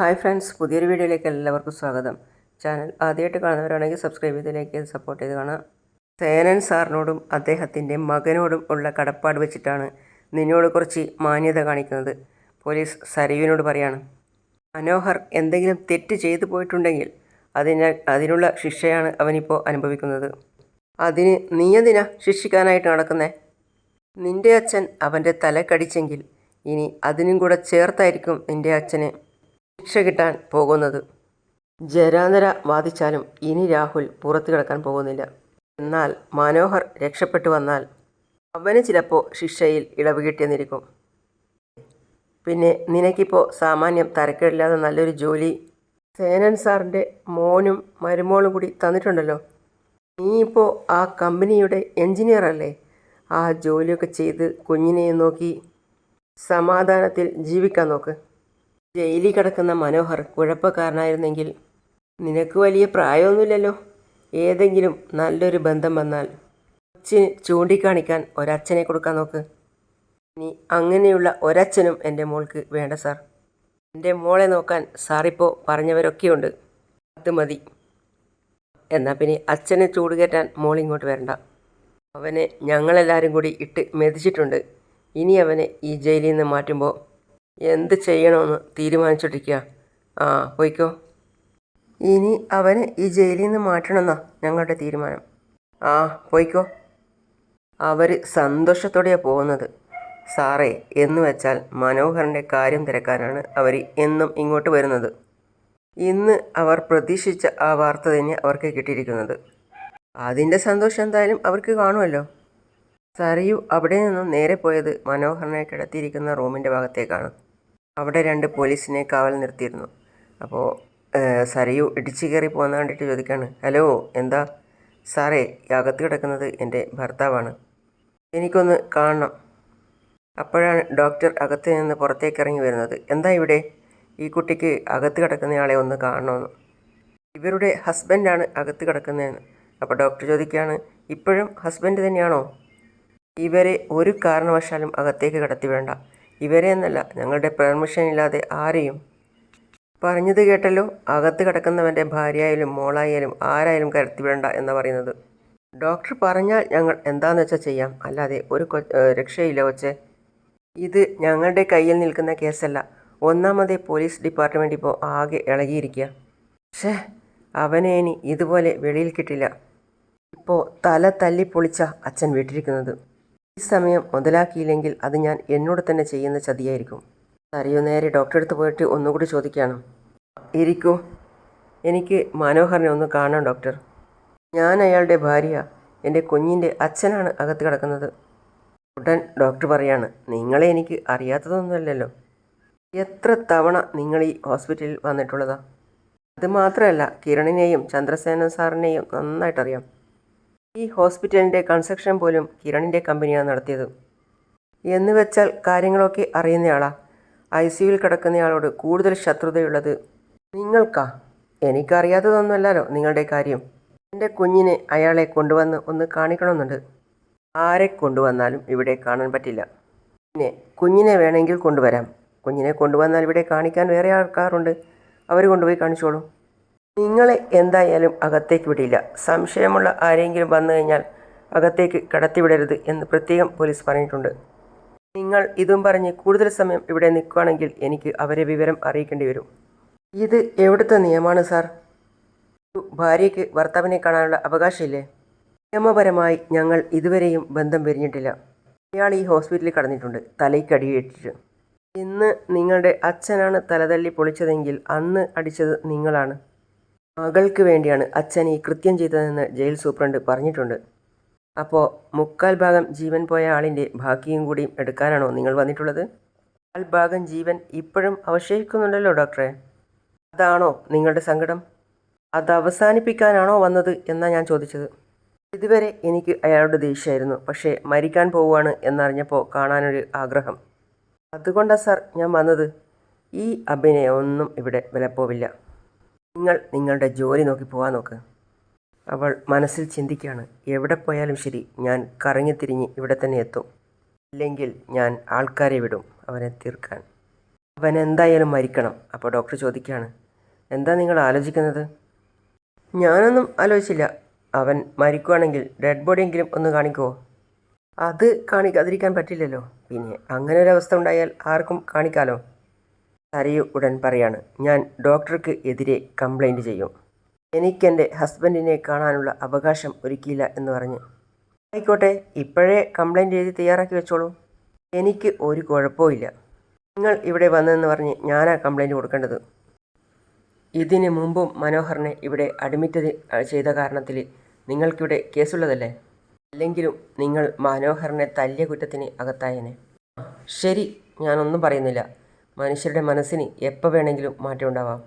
Hi friends പുതിയൊരു വീഡിയോയിലേക്ക് എല്ലാവർക്കും സ്വാഗതം. ചാനൽ ആദ്യമായിട്ട് കാണുന്നവരാണെങ്കിൽ സബ്സ്ക്രൈബ് ചെയ്തതിലേക്ക് സപ്പോർട്ട് ചെയ്ത് കാണാം സേനൻ സാറിനോടും അദ്ദേഹത്തിന്റെ മകനോടും ഉള്ള കടപ്പാട് വെച്ചിട്ടാണ് നിന്നോട് കുറച്ച് മാന്യത കാണിക്കുന്നത്. പോലീസ് സരയുവിനോട് പറയാണ് മനോഹർ എന്തെങ്കിലും തെറ്റ് ചെയ്തു പോയിട്ടുണ്ടെങ്കിൽ അതിന് അതിനുള്ള ശിക്ഷയാണ് അവനിപ്പോൾ അനുഭവിക്കുന്നത്. അതിന് നീ എന്തിനാ ശിക്ഷിക്കാനായിട്ട് നടക്കുന്നേ? നിന്റെ അച്ഛൻ അവന്റെ തല കടിച്ചെങ്കിൽ ഇനി അതിനും കൂടെ ചേർത്തായിരിക്കും നിന്റെ അച്ഛന് ശിക്ഷ കിട്ടാൻ പോകുന്നത്. ജരാന്തര വാദിച്ചാലും ഇനി രാഹുൽ പുറത്തു കിടക്കാൻ പോകുന്നില്ല. എന്നാൽ മനോഹർ രക്ഷപ്പെട്ടു വന്നാൽ അവന് ചിലപ്പോൾ ശിക്ഷയിൽ ഇളവ് കിട്ടിയെന്നിരിക്കും. പിന്നെ നിനക്കിപ്പോൾ സാമാന്യം തരക്കേടില്ലാതെ നല്ലൊരു ജോലി സേനൻ സാറിന്റെ മോനും മരുമോളും കൂടി തന്നിട്ടുണ്ടല്ലോ. നീ ഇപ്പോൾ ആ കമ്പനിയുടെ എൻജിനീയർ അല്ലേ? ആ ജോലിയൊക്കെ ചെയ്ത് കുഞ്ഞിനെ നോക്കി സമാധാനത്തിൽ ജീവിക്കാൻ നോക്ക്. ജയിലിൽ കിടക്കുന്ന മനോഹർ കുഴപ്പക്കാരനായിരുന്നെങ്കിൽ നിനക്ക് വലിയ പ്രായമൊന്നുമില്ലല്ലോ. ഏതെങ്കിലും നല്ലൊരു ബന്ധം വന്നാൽ കൊച്ചിന് ചൂണ്ടിക്കാണിക്കാൻ ഒരച്ഛനെ കൊടുക്കാൻ നോക്ക്. ഇനി അങ്ങനെയുള്ള ഒരച്ഛനും എന്റെ മോൾക്ക് വേണ്ട സാർ. എന്റെ മോളെ നോക്കാൻ സാറിപ്പോൾ പറഞ്ഞവരൊക്കെയുണ്ട്. അത് മതി. എന്നാൽ പിന്നെ അച്ഛനെ ചൂട് കയറ്റാൻ മോളിങ്ങോട്ട് വരണ്ട. അവനെ ഞങ്ങളെല്ലാവരും കൂടി ഇട്ട് മെതിച്ചിട്ടുണ്ട്. ഇനി അവനെ ഈ ജയിലിൽ നിന്ന് മാറ്റുമ്പോൾ എന്ത് ചെയ്യണമെന്ന് തീരുമാനിച്ചിട്ടിരിക്കുക ആ പോയിക്കോ. ഇനി അവന് ഈ ജയിലിൽ നിന്ന് മാറ്റണമെന്നാ ഞങ്ങളുടെ തീരുമാനം. ആ പോയിക്കോ. അവർ സന്തോഷത്തോടെയാണ് പോകുന്നത്. സാറേ എന്ന് വെച്ചാൽ മനോഹറിന്റെ കാര്യം തിരക്കാനാണ് അവർ എന്നും ഇങ്ങോട്ട് വരുന്നത്. ഇന്ന് അവർ പ്രതീക്ഷിച്ച ആ വാർത്ത തന്നെ അവർക്ക് കിട്ടിയിരിക്കുന്നത്. അതിന്റെ സന്തോഷം എന്തായാലും അവർക്ക് കാണുമല്ലോ. സറിയു അവിടെ നിന്നും നേരെ പോയത് മനോഹറിനെ കിടത്തിയിരിക്കുന്ന റൂമിന്റെ ഭാഗത്തേക്കാണ്. അവിടെ രണ്ട് പോലീസിനെ കാവൽ നിർത്തിയിരുന്നു. അപ്പോൾ സരയു ഇടിച്ചു കയറി പോകുന്ന കണ്ടിട്ട് ചോദിക്കാണ് ഹലോ എന്താ? സാറേ അകത്ത് കിടക്കുന്നത് എന്റെ ഭർത്താവാണ്. എനിക്കൊന്ന് കാണണം. അപ്പോഴാണ് ഡോക്ടർ അകത്ത് നിന്ന് പുറത്തേക്ക് ഇറങ്ങി വരുന്നത്. എന്താ ഇവിടെ? ഈ കുട്ടിക്ക് അകത്ത് കിടക്കുന്നയാളെ ഒന്ന് കാണണമെന്ന് ഇവരുടെ ഹസ്ബൻഡാണ് അകത്ത് കിടക്കുന്നതെന്ന്. അപ്പോൾ ഡോക്ടർ ചോദിക്കുകയാണ് ഇപ്പോഴും ഹസ്ബൻഡ് തന്നെയാണോ? ഇവരെ ഒരു കാരണവശാലും അകത്തേക്ക് കടത്തി വേണ്ട ഇവരെ എന്നല്ല ഞങ്ങളുടെ പെർമിഷൻ ഇല്ലാതെ ആരെയും. പറഞ്ഞത് കേട്ടല്ലോ അകത്ത് കിടക്കുന്നവന്റെ ഭാര്യയായാലും മോളായാലും ആരായാലും കരുത്തിവിടണ്ട എന്ന് പറയുന്നത്. ഡോക്ടർ പറഞ്ഞാൽ ഞങ്ങൾ എന്താണെന്ന് വെച്ചാൽ ചെയ്യാം. അല്ലാതെ ഒരു കൊ രക്ഷയില്ല കൊച്ചെ. ഇത് ഞങ്ങളുടെ കയ്യിൽ നിൽക്കുന്ന കേസല്ല. ഒന്നാമതേ പോലീസ് ഡിപ്പാർട്ട്മെന്റ് ഇപ്പോൾ ആകെ ഇളകിയിരിക്കുക ഷേ അവനെ ഇനി ഇതുപോലെ വെളിയിൽ കിട്ടില്ല. ഇപ്പോൾ തല തല്ലി പൊളിച്ച അച്ഛൻ വീട്ടിരിക്കുന്നത്. ഈ സമയം മുതലാക്കിയില്ലെങ്കിൽ അത് ഞാൻ എന്നോട് തന്നെ ചെയ്യുന്ന ചതിയായിരിക്കും. അറിയോ നേരെ ഡോക്ടറെ അടുത്ത് പോയിട്ട് ഒന്നുകൂടി ചോദിക്കുകയാണ് ഇരിക്കൂ. എനിക്ക് മനോഹറിനെ ഒന്ന് കാണാം ഡോക്ടർ. ഞാൻ അയാളുടെ ഭാര്യ. എന്റെ കുഞ്ഞിന്റെ അച്ഛനാണ് അകത്ത് കിടക്കുന്നത്. ഉടൻ ഡോക്ടർ പറയാണ് നിങ്ങളെ എനിക്ക് അറിയാത്തതൊന്നുമല്ലല്ലോ. എത്ര തവണ നിങ്ങൾ ഈ ഹോസ്പിറ്റലിൽ വന്നിട്ടുള്ളതാ? അത് മാത്രമല്ല കിരണിനെയും ചന്ദ്രസേന സാറിനെയും നന്നായിട്ടറിയാം. ഈ ഹോസ്പിറ്റലിന്റെ കൺസ്ട്രക്ഷൻ പോലും കിരണിന്റെ കമ്പനിയാണ് നടത്തിയത്. എന്നുവെച്ചാൽ കാര്യങ്ങളൊക്കെ അറിയുന്നയാളാ. ഐ സിയുവിൽ കിടക്കുന്നയാളോട് കൂടുതൽ ശത്രുതയുള്ളത് നിങ്ങൾക്കാ. എനിക്കറിയാത്തതൊന്നുമല്ലല്ലോ നിങ്ങളുടെ കാര്യം. എന്റെ കുഞ്ഞിനെ അയാളെ കൊണ്ടുവന്ന് ഒന്ന് കാണിക്കണമെന്നുണ്ട്. ആരെ കൊണ്ടുവന്നാലും ഇവിടെ കാണാൻ പറ്റില്ല. പിന്നെ കുഞ്ഞിനെ വേണമെങ്കിൽ കൊണ്ടുവരാം. കുഞ്ഞിനെ കൊണ്ടുവന്നാൽ ഇവിടെ കാണിക്കാൻ വേറെ ആൾക്കാരുണ്ട്. അവർ കൊണ്ടുപോയി കാണിച്ചോളൂ. നിങ്ങളെ എന്തായാലും അകത്തേക്ക് വിടില്ല. സംശയമുള്ള ആരെങ്കിലും വന്നു കഴിഞ്ഞാൽ അകത്തേക്ക് കടത്തിവിടരുത് എന്ന് പ്രത്യേകം പോലീസ് പറഞ്ഞിട്ടുണ്ട്. നിങ്ങൾ ഇതും പറഞ്ഞ് കൂടുതൽ സമയം ഇവിടെ നിൽക്കുകയാണെങ്കിൽ എനിക്ക് അവരെ വിവരം അറിയിക്കേണ്ടി വരും. ഇത് എവിടുത്തെ നിയമമാണ് സാർ? ഭാര്യയ്ക്ക് ഭർത്താവിനെ കാണാനുള്ള അവകാശമില്ലേ? നിയമപരമായി ഞങ്ങൾ ഇതുവരെയും ബന്ധം പിരിഞ്ഞിട്ടില്ല. അയാൾ ഈ ഹോസ്പിറ്റലിൽ കടന്നിട്ടുണ്ട് തലയ്ക്ക് അടിയേറ്റിട്ട്. ഇന്ന് നിങ്ങളുടെ അച്ഛനാണ് തലതല്ലി പൊളിച്ചതെങ്കിൽ അന്ന് അടിച്ചത് നിങ്ങളാണ്. മകൾക്ക് വേണ്ടിയാണ് അച്ഛൻ ഈ കൃത്യം ചെയ്തതെന്ന് ജയിൽ സൂപ്രണ്ട് പറഞ്ഞിട്ടുണ്ട്. അപ്പോൾ മുക്കാൽ ഭാഗം ജീവൻ പോയ ആളിന്റെ ബാക്കിയും കൂടി എടുക്കാനാണോ നിങ്ങൾ വന്നിട്ടുള്ളത്? കാൽ ഭാഗം ജീവൻ ഇപ്പോഴും അവശേഷിക്കുന്നുണ്ടല്ലോ ഡോക്ടറെ. അതാണോ നിങ്ങളുടെ സങ്കടം? അത് അവസാനിപ്പിക്കാനാണോ വന്നത് എന്നാണ് ഞാൻ ചോദിച്ചത്. ഇതുവരെ എനിക്ക് അയാളുടെ ദേഷ്യമായിരുന്നു പക്ഷേ മരിക്കാൻ പോവുകയാണ് എന്നറിഞ്ഞപ്പോൾ കാണാനൊരു ആഗ്രഹം. അതുകൊണ്ടാണ് സാർ ഞാൻ വന്നത്. ഈ അഭിനയം ഒന്നും ഇവിടെ വിലപ്പോവില്ല. നിങ്ങൾ നിങ്ങളുടെ ജോലി നോക്കി പോകാൻ നോക്ക്. അവൾ മനസ്സിൽ ചിന്തിക്കുകയാണ്. എവിടെ പോയാലും ശരി ഞാൻ കറങ്ങി കറങ്ങിത്തിരിഞ്ഞ് ഇവിടെ തന്നെ എത്തും. ഇല്ലെങ്കിൽ ഞാൻ ആൾക്കാരെ വിടും അവനെ തീർക്കാൻ. അവൻ എന്തായാലും മരിക്കണം അപ്പോൾ ഡോക്ടർ ചോദിക്കുകയാണ്. എന്താ നിങ്ങൾ ആലോചിക്കുന്നത്? ഞാനൊന്നും ആലോചിച്ചില്ല. അവൻ മരിക്കുവാണെങ്കിൽ ഡെഡ് ബോഡിയെങ്കിലും ഒന്ന് കാണിക്കുമോ അത് കാണിക്കാതിരിക്കാൻ പറ്റില്ലല്ലോ. പിന്നെ അങ്ങനെ ഒരു അവസ്ഥ ഉണ്ടായാൽ ആർക്കും കാണിക്കാലോ? സരയു ഉടൻ പറയാണ്. ഞാൻ ഡോക്ടർക്ക് എതിരെ കംപ്ലൈന്റ് ചെയ്യും. എനിക്കെന്റെ ഹസ്ബൻഡിനെ കാണാനുള്ള അവകാശം ഒരുക്കിയില്ല എന്ന് പറഞ്ഞ്. ആയിക്കോട്ടെ ഇപ്പോഴേ കംപ്ലൈന്റ് എഴുതി തയ്യാറാക്കി വെച്ചോളൂ. എനിക്ക് ഒരു കുഴപ്പമില്ല നിങ്ങൾ ഇവിടെ വന്നതെന്ന് പറഞ്ഞ് ഞാനാ കംപ്ലൈന്റ് കൊടുക്കേണ്ടത്. ഇതിന് മുമ്പും മനോഹറിനെ ഇവിടെ അഡ്മിറ്റ് ചെയ്ത കാരണത്തിൽ നിങ്ങൾക്കിവിടെ കേസുള്ളതല്ലേ? അല്ലെങ്കിലും നിങ്ങൾ മനോഹറിനെ തല്ലിയ കുറ്റത്തിന് അകത്തായനെ. ശരി ഞാനൊന്നും പറയുന്നില്ല. മനുഷ്യരുടെ മനസ്സിന് എപ്പോൾ വേണമെങ്കിലും മാറ്റം ഉണ്ടാവാം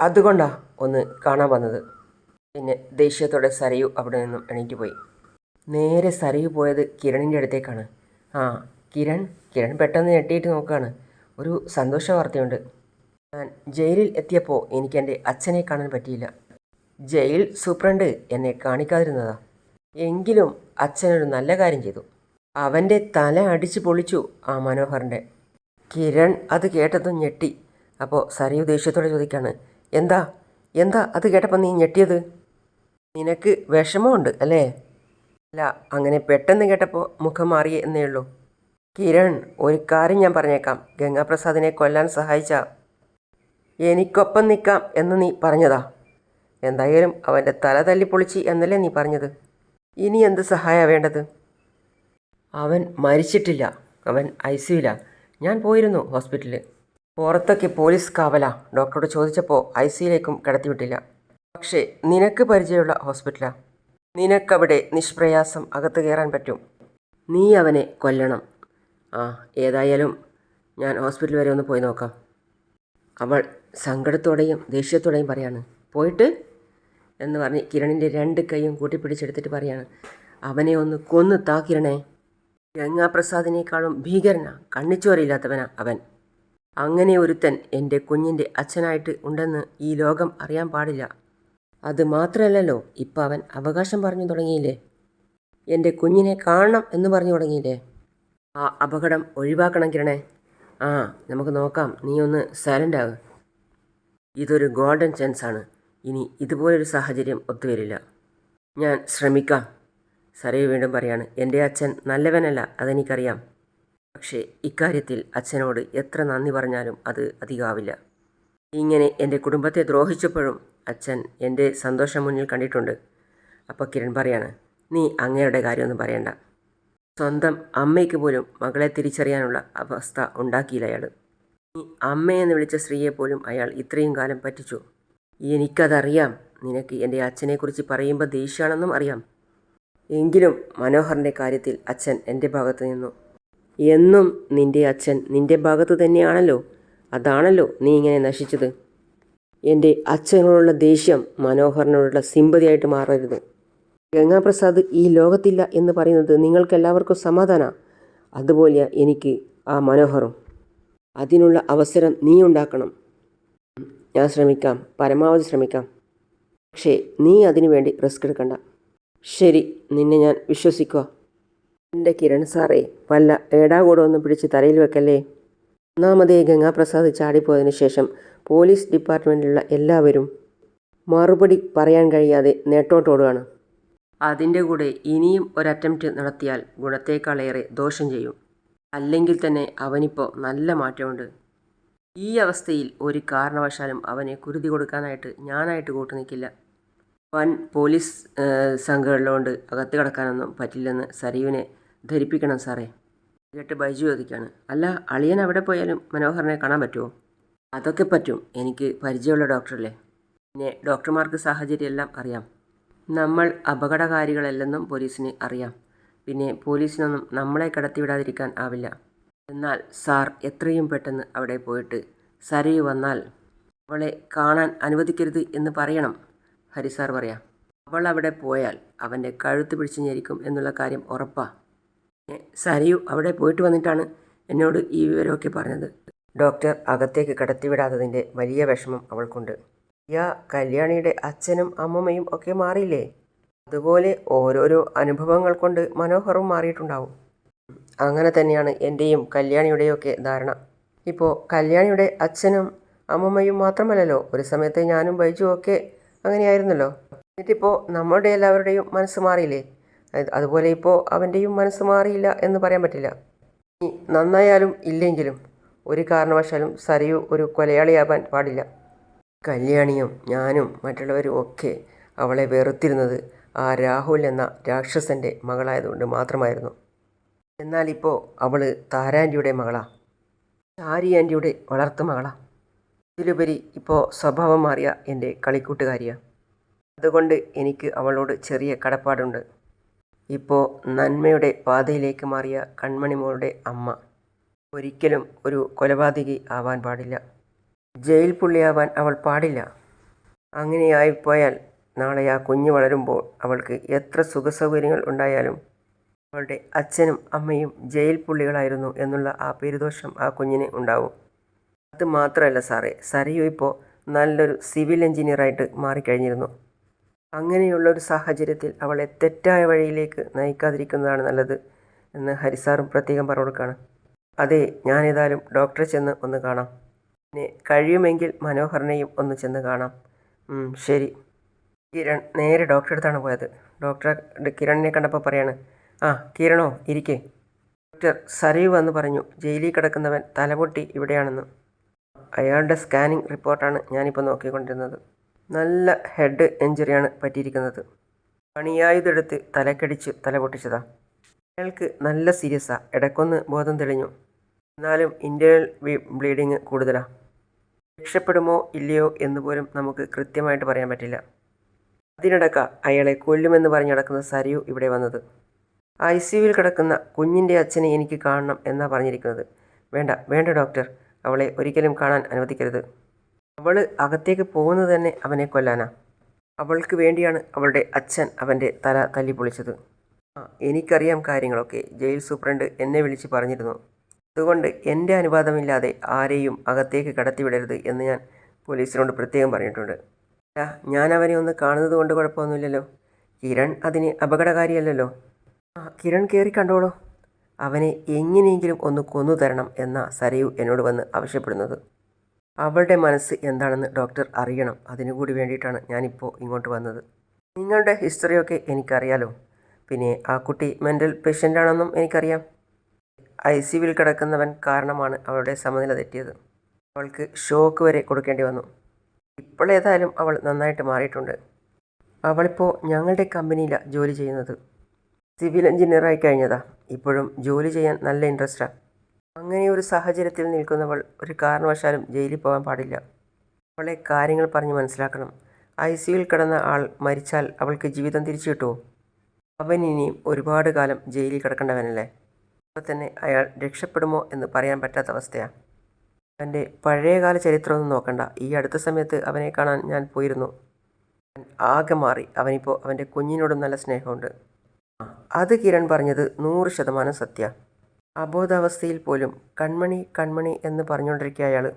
അതുകൊണ്ടാ ഒന്ന് കാണാൻ വന്നത്. പിന്നെ ദേഷ്യത്തോടെ സരയു അവിടെ നിന്നും എണീറ്റ് പോയി. നേരെ സരയു പോയത് കിരണിന്റെ അടുത്തേക്കാണ്. ആ കിരൺ കിരൺ പെട്ടെന്ന് ഞെട്ടിയിട്ട് നോക്കുകയാണ് ഒരു സന്തോഷ വാർത്തയുണ്ട്. ഞാൻ ജയിലിൽ എത്തിയപ്പോൾ എനിക്ക് എന്റെ അച്ഛനെ കാണാൻ പറ്റിയില്ല. ജയിൽ സൂപ്രണ്ട് എന്നെ കാണിക്കാതിരുന്നതാ. എങ്കിലും അച്ഛനൊരു നല്ല കാര്യം ചെയ്തു. അവന്റെ തല അടിച്ച് പൊളിച്ചു ആ മനോഹറിന്റെ കിരൺ അത് കേട്ടതും ഞെട്ടി. അപ്പോൾ സരയു ദേഷ്യത്തോടെ ചോദിക്കാണ് എന്താ? എന്താ? അത് കേട്ടപ്പോൾ നീ ഞെട്ടിയത്? നിനക്ക് വിഷമമുണ്ട് അല്ലേ? അല്ല അങ്ങനെ പെട്ടെന്ന് കേട്ടപ്പോൾ മുഖം മാറി എന്നേ ഉള്ളൂ. കിരൺ ഒരു കാര്യം ഞാൻ പറഞ്ഞേക്കാം. ഗംഗാപ്രസാദിനെ കൊല്ലാൻ സഹായിച്ച. എനിക്കൊപ്പം നിൽക്കാം എന്ന് നീ പറഞ്ഞതാ. എന്തായാലും അവന്റെ തല തല്ലിപ്പൊളിച്ച് എന്നല്ലേ നീ പറഞ്ഞത്. ഇനി എന്ത് സഹായമാണ് വേണ്ടത്? അവൻ മരിച്ചിട്ടില്ല. അവൻ ഐ സിയുല ഞാൻ പോയിരുന്നു ഹോസ്പിറ്റലിൽ പുറത്തൊക്കെ പോലീസ് കാവല. ഡോക്ടറോട് ചോദിച്ചപ്പോൾ ഐ സിയിലേക്കും കടത്തിവിട്ടില്ല. പക്ഷേ നിനക്ക് പരിചയമുള്ള ഹോസ്പിറ്റലാ. നിനക്കവിടെ നിഷ്പ്രയാസം അകത്ത് കയറാൻ പറ്റും. നീ അവനെ കൊല്ലണം. ആ ഏതായാലും ഞാൻ ഹോസ്പിറ്റൽ വരെ ഒന്ന് പോയി നോക്കാം. അവൾ സങ്കടത്തോടെയും ദേഷ്യത്തോടെയും പറയാണ്. പോയിട്ട്? എന്ന് പറഞ്ഞ് കിരണിന്റെ രണ്ട് കൈയും കൂട്ടിപ്പിടിച്ചെടുത്തിട്ട് പറയാണ്. അവനെ ഒന്ന് കൊന്നു താ കിരണേ. ഗംഗാപ്രസാദിനേക്കാളും ഭീകരനാ കണ്ണിച്ചോരയില്ലാത്തവനാ അവൻ. അങ്ങനെ ഒരുത്തൻ എന്റെ കുഞ്ഞിന്റെ അച്ഛനായിട്ട് ഉണ്ടെന്ന് ഈ ലോകം അറിയാൻ പാടില്ല. അത് മാത്രമല്ലല്ലോ ഇപ്പം അവൻ അവകാശം പറഞ്ഞു തുടങ്ങിയില്ലേ? എന്റെ കുഞ്ഞിനെ കാണണം എന്ന് പറഞ്ഞു തുടങ്ങിയില്ലേ? ആ അപകടം ഒഴിവാക്കണം കിരണേ. ആ നമുക്ക് നോക്കാം. നീ ഒന്ന് സൈലന്റ് ആവ്. ഇതൊരു ഗോൾഡൻ ചാൻസാണ്. ഇനി ഇതുപോലൊരു സാഹചര്യം ഒത്തുവരില്ല. ഞാൻ ശ്രമിക്കാം. സരയു വീണ്ടും പറയാണ് എന്റെ അച്ഛൻ നല്ലവനല്ല അതെനിക്കറിയാം. പക്ഷേ ഇക്കാര്യത്തിൽ അച്ഛനോട് എത്ര നന്ദി പറഞ്ഞാലും അത് അധികമാവില്ല. ഇങ്ങനെ എന്റെ കുടുംബത്തെ ദ്രോഹിച്ചപ്പോഴും അച്ഛൻ എന്റെ സന്തോഷം മുന്നിൽ കണ്ടിട്ടുണ്ട്. അപ്പോൾ കിരൺ പറയാണ് നീ അങ്ങയുടെ കാര്യമൊന്നും പറയണ്ട. സ്വന്തം അമ്മയ്ക്ക് പോലും മകളെ തിരിച്ചറിയാനുള്ള അവസ്ഥ ഉണ്ടാക്കിയില്ല അയാൾ നീ അമ്മയെന്ന് വിളിച്ച സ്ത്രീയെ പോലും അയാൾ ഇത്രയും കാലം പറ്റിച്ചു. എനിക്കതറിയാം. നിനക്ക് എന്റെ അച്ഛനെക്കുറിച്ച് പറയുമ്പോൾ ദേഷ്യമാണെന്നും അറിയാം. എങ്കിലും മനോഹറിന്റെ കാര്യത്തിൽ അച്ഛൻ എന്റെ ഭാഗത്ത് നിന്നു. എന്നും നിന്റെ അച്ഛൻ നിന്റെ ഭാഗത്ത് തന്നെയാണല്ലോ. അതാണല്ലോ നീ ഇങ്ങനെ നശിച്ചത്. എന്റെ അച്ഛനോടുള്ള ദേഷ്യം മനോഹറിനോടുള്ള സിമ്പതിയായിട്ട് മാറരുത്. ഗംഗാപ്രസാദ് ഈ ലോകത്തില്ല എന്ന് പറയുന്നത് നിങ്ങൾക്കെല്ലാവർക്കും സമാധാന. അതുപോലെ എനിക്ക് ആ മനോഹറും. അതിനുള്ള അവസരം നീ ഉണ്ടാക്കണം. ഞാൻ ശ്രമിക്കാം. പരമാവധി ശ്രമിക്കാം. പക്ഷേ നീ അതിനുവേണ്ടി റിസ്ക് എടുക്കണ്ട. ശരി നിന്നെ ഞാൻ വിശ്വസിക്കുക എന്റെ കിരൺ സാറേ വല്ല ഏടാകൂടമൊന്നും പിടിച്ച് തലയിൽ വെക്കല്ലേ? ഒന്നാമതേ ഗംഗാപ്രസാദ് ചാടിപ്പോയതിനു ശേഷം പോലീസ് ഡിപ്പാർട്ട്മെന്റിലുള്ള എല്ലാവരും മറുപടി പറയാൻ കഴിയാതെ നേട്ടോട്ടോടുകയാണ്. അതിന്റെ കൂടെ ഇനിയും ഒരു അറ്റംപ്റ്റ് നടത്തിയാൽ ഗുണത്തേക്കാളേറെ ദോഷം ചെയ്യും. അല്ലെങ്കിൽ തന്നെ അവനിപ്പോൾ നല്ല മാറ്റമുണ്ട്. ഈ അവസ്ഥയിൽ ഒരു കാരണവശാലും അവനെ കുരുതി കൊടുക്കാനായിട്ട് ഞാനായിട്ട് കൂട്ടു നിൽക്കില്ല. വൻ പോലീസ് സംഘമുള്ളതുകൊണ്ട് അകത്ത് കിടക്കാനൊന്നും പറ്റില്ലെന്ന് സരീവിനെ ധരിപ്പിക്കണം സാറേ. കേട്ട് ബൈജു ചോദിക്കാണ്. അല്ല അളിയൻ അവിടെ പോയാലും മനോഹരനെ കാണാൻ പറ്റുമോ അതൊക്കെ പറ്റും. എനിക്ക് പരിചയമുള്ള ഡോക്ടറല്ലേ? പിന്നെ ഡോക്ടർമാർക്ക് സാഹചര്യം എല്ലാം അറിയാം. നമ്മൾ അപകടകാരികളല്ലെന്നും പോലീസിന് അറിയാം. പിന്നെ പോലീസിനൊന്നും നമ്മളെ കടത്തിവിടാതിരിക്കാൻ ആവില്ല. എന്നാൽ സാർ എത്രയും പെട്ടെന്ന് അവിടെ പോയിട്ട് സരയു വന്നാൽ അവളെ കാണാൻ അനുവദിക്കരുത് എന്ന് പറയണം. ഹരി സാർ പറയാം അവൾ അവിടെ പോയാൽ അവന്റെ കഴുത്ത് പിടിച്ച് ഞെരിക്കും എന്നുള്ള കാര്യം ഉറപ്പാ. സരിയു അവിടെ പോയിട്ട് വന്നിട്ടാണ് എന്നോട് ഈ വിവരമൊക്കെ പറഞ്ഞത്. ഡോക്ടർ അകത്തേക്ക് കടത്തിവിടാത്തതിന്റെ വലിയ വിഷമം അവൾക്കുണ്ട്. യാ കല്യാണിയുടെ അച്ഛനും അമ്മമ്മയും ഒക്കെ മാറിയില്ലേ? അതുപോലെ ഓരോരോ അനുഭവങ്ങൾ കൊണ്ട് മനോഹറും മാറിയിട്ടുണ്ടാവും. അങ്ങനെ തന്നെയാണ് എന്റെയും കല്യാണിയുടെയൊക്കെ ധാരണ. ഇപ്പോൾ കല്യാണിയുടെ അച്ഛനും അമ്മമ്മയും മാത്രമല്ലല്ലോ ഒരു സമയത്ത് ഞാനും ബൈജുവും ഒക്കെ അങ്ങനെയായിരുന്നല്ലോ. എന്നിട്ടിപ്പോൾ നമ്മളുടെ എല്ലാവരുടെയും മനസ്സ് മാറിയില്ലേ? അത് അതുപോലെ ഇപ്പോൾ അവന്റെയും മനസ്സ് മാറിയില്ല എന്ന് പറയാൻ പറ്റില്ല. നന്നായാലും ഇല്ലെങ്കിലും ഒരു കാരണവശാലും സരയു ഒരു കൊലയാളിയാവാൻ പാടില്ല. കല്യാണിയും ഞാനും മറ്റുള്ളവരും ഒക്കെ അവളെ വെറുത്തിരുന്നത് ആ രാഹുൽ എന്ന രാക്ഷസന്റെ മകളായതുകൊണ്ട് മാത്രമായിരുന്നു. എന്നാൽ ഇപ്പോൾ അവൾ താരാന്റിയുടെ മകളാ. ചാരി വളർത്തു മകളാ. ഇതിലുപരി ഇപ്പോൾ സ്വഭാവം മാറിയ എന്റെ കളിക്കൂട്ടുകാരിയാണ് അതുകൊണ്ട് എനിക്ക് അവളോട് ചെറിയ കടപ്പാടുണ്ട്. ഇപ്പോൾ നന്മയുടെ പാതയിലേക്ക് മാറിയ കൺമണിമോളുടെ അമ്മ. ഒരിക്കലും ഒരു കൊലപാതകി ആവാൻ പാടില്ല. ജയിൽ പുള്ളിയാവാൻ അവൾ പാടില്ല. അങ്ങനെയായിപ്പോയാൽ നാളെ ആ കുഞ്ഞ് വളരുമ്പോൾ അവൾക്ക് എത്ര സുഖസൗകര്യങ്ങൾ ഉണ്ടായാലും അവളുടെ അച്ഛനും അമ്മയും ജയിൽ പുള്ളികളായിരുന്നു എന്നുള്ള ആ പെരുദോഷം ആ കുഞ്ഞിന് ഉണ്ടാവും. അത് മാത്രമല്ല സാറേ സരയു ഇപ്പോൾ നല്ലൊരു സിവിൽ എഞ്ചിനീയറായിട്ട് മാറിക്കഴിഞ്ഞിരുന്നു. അങ്ങനെയുള്ള ഒരു സാഹചര്യത്തിൽ അവളെ തെറ്റായ വഴിയിലേക്ക് നയിക്കാതിരിക്കുന്നതാണ് നല്ലത് എന്ന് ഹരിസാറും പ്രത്യേകം പറഞ്ഞു കൊടുക്കുകയാണ് അതെ ഞാനേതായാലും ഡോക്ടറെ ചെന്ന് ഒന്ന് കാണാം. പിന്നെ കഴിയുമെങ്കിൽ മനോഹരനെയും ഒന്ന് ചെന്ന് കാണാം. ശരി. കിരൺ നേരെ ഡോക്ടറെ അടുത്താണ് പോയത്. ഡോക്ടർ കിരണിനെ കണ്ടപ്പോൾ പറയാണ് ആ കിരണോ ഇരിക്കേ. ഡോക്ടർ സരയു വന്ന് പറഞ്ഞു ജയിലിൽ കിടക്കുന്നവൻ തലപൊട്ടി ഇവിടെയാണെന്ന്. അയാളുടെ സ്കാനിങ് റിപ്പോർട്ടാണ് ഞാനിപ്പോൾ നോക്കിക്കൊണ്ടിരുന്നത്. നല്ല ഹെഡ് എഞ്ചുറിയാണ് പറ്റിയിരിക്കുന്നത്. പണിയായുധെടുത്ത് തലക്കടിച്ച് തല പൊട്ടിച്ചതാ അയാൾക്ക് നല്ല സീരിയസാ. ഇടയ്ക്കൊന്ന് ബോധം തെളിഞ്ഞു. എന്നാലും ഇന്റേണൽ ബ്ലീഡിങ് കൂടുതലാണ് രക്ഷപ്പെടുമോ ഇല്ലയോ എന്ന് പോലും നമുക്ക് കൃത്യമായിട്ട് പറയാൻ പറ്റില്ല. അതിനിടക്ക അയാളെ കൊല്ലുമെന്ന് പറഞ്ഞ് നടക്കുന്ന സരിയു ഇവിടെ വന്നത്. ഐ സിയുവിൽ കിടക്കുന്ന കുഞ്ഞിന്റെ അച്ഛനെ എനിക്ക് കാണണം എന്നാണ് പറഞ്ഞിരിക്കുന്നത്. വേണ്ട വേണ്ട ഡോക്ടർ. അവളെ ഒരിക്കലും കാണാൻ അനുവദിക്കരുത്. അവൾ അകത്തേക്ക് പോകുന്നത് തന്നെ അവനെ കൊല്ലാനാ. അവൾക്ക് വേണ്ടിയാണ് അവളുടെ അച്ഛൻ അവന്റെ തല തല്ലി പൊളിച്ചത്. ആ എനിക്കറിയാം കാര്യങ്ങളൊക്കെ ജയിൽ സൂപ്രണ്ട് എന്നെ വിളിച്ച് പറഞ്ഞിരുന്നു. അതുകൊണ്ട് എന്റെ അനുവാദമില്ലാതെ ആരെയും അകത്തേക്ക് കടത്തിവിടരുത് എന്ന് ഞാൻ പോലീസിനോട് പ്രത്യേകം പറഞ്ഞിട്ടുണ്ട്. അല്ല ഞാൻ അവനെ ഒന്ന് കാണുന്നത് കൊണ്ട് കുഴപ്പമൊന്നുമില്ലല്ലോ. കിരൺ അതിന് അപകടകാരിയല്ലല്ലോ. ആ കിരൺ കയറി കണ്ടോളൂ. അവനെ എങ്ങനെയെങ്കിലും ഒന്ന് കൊന്നു തരണം എന്ന സരയു എന്നോട് വന്ന് ആവശ്യപ്പെടുന്നത്. അവളുടെ മനസ്സ് എന്താണെന്ന് ഡോക്ടർ അറിയണം. അതിനുകൂടി വേണ്ടിയിട്ടാണ് ഞാനിപ്പോൾ ഇങ്ങോട്ട് വന്നത്. നിങ്ങളുടെ ഹിസ്റ്ററിയൊക്കെ എനിക്കറിയാലോ. പിന്നെ ആ കുട്ടി മെന്റൽ പേഷ്യന്റാണെന്നും എനിക്കറിയാം. ഐ സിയുവിൽ കിടക്കുന്നവൻ കാരണമാണ് അവളുടെ സമനില തെറ്റിയത്. അവൾക്ക് ഷോക്ക് വരെ കൊടുക്കേണ്ടി വന്നു. ഇപ്പോൾ ഏതായാലും അവൾ നന്നായിട്ട് മാറിയിട്ടുണ്ട്. അവളിപ്പോൾ ഞങ്ങളുടെ കമ്പനിയിലാണ് ജോലി ചെയ്യുന്നത്. സിവിൽ എഞ്ചിനീയറായി കഴിഞ്ഞതാ. ഇപ്പോഴും ജോലി ചെയ്യാൻ നല്ല ഇൻട്രസ്റ്റാണ് അങ്ങനെ ഒരു സാഹചര്യത്തിൽ നിൽക്കുന്നവൾ ഒരു കാരണവശാലും ജയിലിൽ പോകാൻ പാടില്ല. അവളെ കാര്യങ്ങൾ പറഞ്ഞ് മനസ്സിലാക്കണം. ഐ സിയിൽ കിടന്ന ആൾ മരിച്ചാൽ അവൾക്ക് ജീവിതം തിരിച്ചു കിട്ടുമോ അവൻ ഇനിയും ഒരുപാട് കാലം ജയിലിൽ കിടക്കേണ്ടവനല്ലേ? അപ്പോൾ തന്നെ അയാൾ രക്ഷപ്പെടുമോ എന്ന് പറയാൻ പറ്റാത്ത അവസ്ഥയാണ് അവന്റെ പഴയകാല ചരിത്രമൊന്നും നോക്കണ്ട. ഈ അടുത്ത സമയത്ത് അവനെ കാണാൻ ഞാൻ പോയിരുന്നു. ആകെ മാറി. അവനിപ്പോൾ അവന്റെ കുഞ്ഞിനോടും നല്ല സ്നേഹമുണ്ട്. അത് കിരൺ പറഞ്ഞത് നൂറ് ശതമാനം സത്യ. അബോധാവസ്ഥയിൽ പോലും കൺമണി കൺമണി എന്ന് പറഞ്ഞുകൊണ്ടിരിക്കുക അയാൾ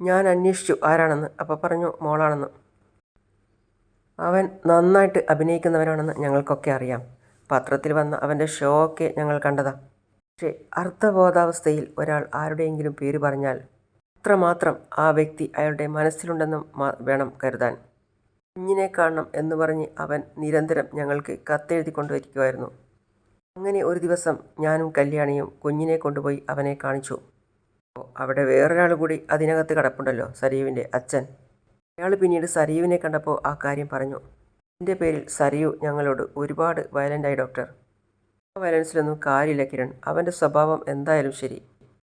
ഞാൻ അന്വേഷിച്ചു ആരാണെന്ന്. അപ്പോൾ പറഞ്ഞു മോളാണെന്ന്. അവൻ നന്നായിട്ട് അഭിനയിക്കുന്നവനാണെന്ന് ഞങ്ങൾക്കൊക്കെ അറിയാം. പത്രത്തിൽ വന്ന അവന്റെ ഷോ ഒക്കെ ഞങ്ങൾ കണ്ടതാ. പക്ഷേ അർത്ഥബോധാവസ്ഥയിൽ ഒരാൾ ആരുടെയെങ്കിലും പേര് പറഞ്ഞാൽ അത്രമാത്രം ആ വ്യക്തി അയാളുടെ മനസ്സിലുണ്ടെന്നും വേണം കരുതാൻ. കുഞ്ഞിനെ കാണണം എന്ന് പറഞ്ഞ് അവൻ നിരന്തരം ഞങ്ങൾക്ക് കത്തെഴുതി കൊണ്ടുവരിക്കുമായിരുന്നു അങ്ങനെ ഒരു ദിവസം ഞാനും കല്യാണിയും കുഞ്ഞിനെ കൊണ്ടുപോയി അവനെ കാണിച്ചു. അവിടെ വേറൊരാൾ കൂടി അതിനകത്ത് കിടപ്പുണ്ടല്ലോ സരീവിന്റെ അച്ഛൻ. അയാൾ പിന്നീട് സരീവിനെ കണ്ടപ്പോൾ ആ കാര്യം പറഞ്ഞു. എന്റെ പേരിൽ സരിയു ഞങ്ങളോട് ഒരുപാട് വയലന്റായി ഡോക്ടർ ആ വയലൻസിലൊന്നും കാര്യമില്ല കിരൺ. അവന്റെ സ്വഭാവം എന്തായാലും ശരി.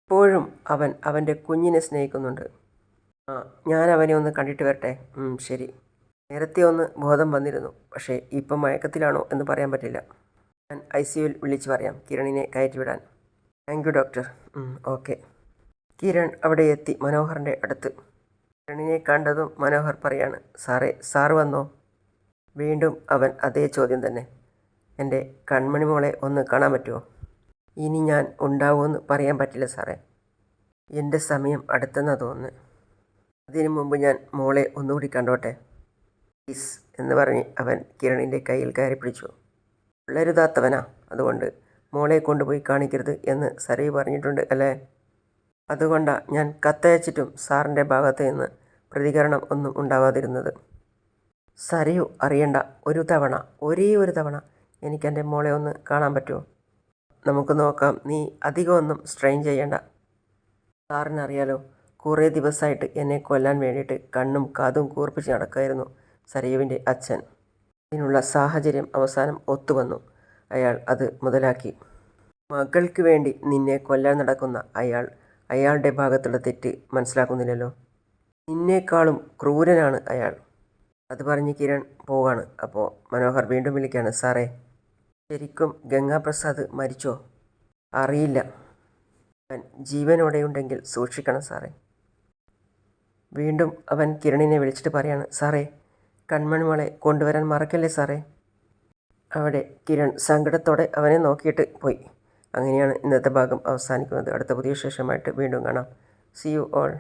ഇപ്പോഴും അവൻ അവന്റെ കുഞ്ഞിനെ സ്നേഹിക്കുന്നുണ്ട്. ആ ഞാൻ അവനെ ഒന്ന് കണ്ടിട്ട് വരട്ടെ? ശരി. നേരത്തെ ഒന്ന് ബോധം വന്നിരുന്നു. പക്ഷേ ഇപ്പം മയക്കത്തിലാണോ എന്ന് പറയാൻ പറ്റില്ല. ഞാൻ ഐ സി യുവിൽ വിളിച്ച് പറയാം കിരണിനെ കയറ്റിവിടാൻ. Thank you doctor. Okay. Kiran അവിടെ എത്തി മനോഹറിന്റെ അടുത്ത്. കിരണിനെ കണ്ടതും മനോഹർ പറയാണ് സാറേ സാർ വന്നോ? വീണ്ടും അവൻ അതേ ചോദ്യം തന്നെ. എന്റെ കൺമണിമോളെ ഒന്ന് കാണാൻ പറ്റുമോ? ഇനി ഞാൻ ഉണ്ടാവുമെന്ന് പറയാൻ പറ്റില്ല സാറേ. എന്റെ സമയം അടുത്തെന്നാ തോന്നുന്നത്. അതിനു മുമ്പ് ഞാൻ മോളെ ഒന്നുകൂടി കണ്ടോട്ടെ? പ്ലീസ് എന്ന് പറഞ്ഞ് അവൻ കിരണിന്റെ കയ്യിൽ കയറി പിടിച്ചു. പിള്ളരുതാത്തവനാ അതുകൊണ്ട് മോളെ കൊണ്ടുപോയി കാണിക്കരുത് എന്ന് സരയു പറഞ്ഞിട്ടുണ്ട് അല്ലേ? അതുകൊണ്ടാണ് ഞാൻ കത്തയച്ചിട്ടും സാറിന്റെ ഭാഗത്ത് നിന്ന് പ്രതികരണം ഒന്നും ഉണ്ടാവാതിരുന്നത്. സരയു അറിയണ്ട. ഒരു തവണ ഒരേ ഒരു തവണ എനിക്ക് എന്റെ മോളെ ഒന്ന് കാണാൻ പറ്റുമോ? നമുക്ക് നോക്കാം. നീ അധികമൊന്നും സ്ട്രെയിൻ ചെയ്യണ്ട. സാറിനറിയാലോ കുറേ ദിവസമായിട്ട് എന്നെ കൊല്ലാൻ വേണ്ടിയിട്ട് കണ്ണും കാതും കൂർപ്പിച്ച് നടക്കായിരുന്നു സരയുവിന്റെ അച്ഛൻ. അതിനുള്ള സാഹചര്യം അവസാനം ഒത്തുവന്നു. അയാൾ അത് മുതലാക്കി. മകൾക്ക് വേണ്ടി നിന്നെ കൊല്ലാൻ നടക്കുന്ന അയാൾ അയാളുടെ ഭാഗത്തുള്ള തെറ്റ് മനസ്സിലാക്കുന്നില്ലല്ലോ. നിന്നേക്കാളും ക്രൂരനാണ് അയാൾ. അത് പറഞ്ഞ് കിരൺ പോവാണ്. അപ്പോൾ മനോഹർ വീണ്ടും വിളിക്കുകയാണ് സാറേ ശരിക്കും ഗംഗാപ്രസാദ് മരിച്ചോ? അറിയില്ല. അവൻ ജീവനോടെയുണ്ടെങ്കിൽ സൂക്ഷിക്കണം സാറേ. വീണ്ടും അവൻ കിരണിനെ വിളിച്ചിട്ട് പറയാണ് സാറേ കൺമൺ മോളെ കൊണ്ടുവരാൻ മറക്കല്ലേ സാറേ? അവിടെ കിരൺ സങ്കടത്തോടെ അവനെ നോക്കിയിട്ട് പോയി. അങ്ങനെയാണ് ഇന്നത്തെ ഭാഗം അവസാനിക്കുന്നത്. അടുത്ത പുതിയ വിശേഷമായിട്ട് വീണ്ടും കാണാം. C you all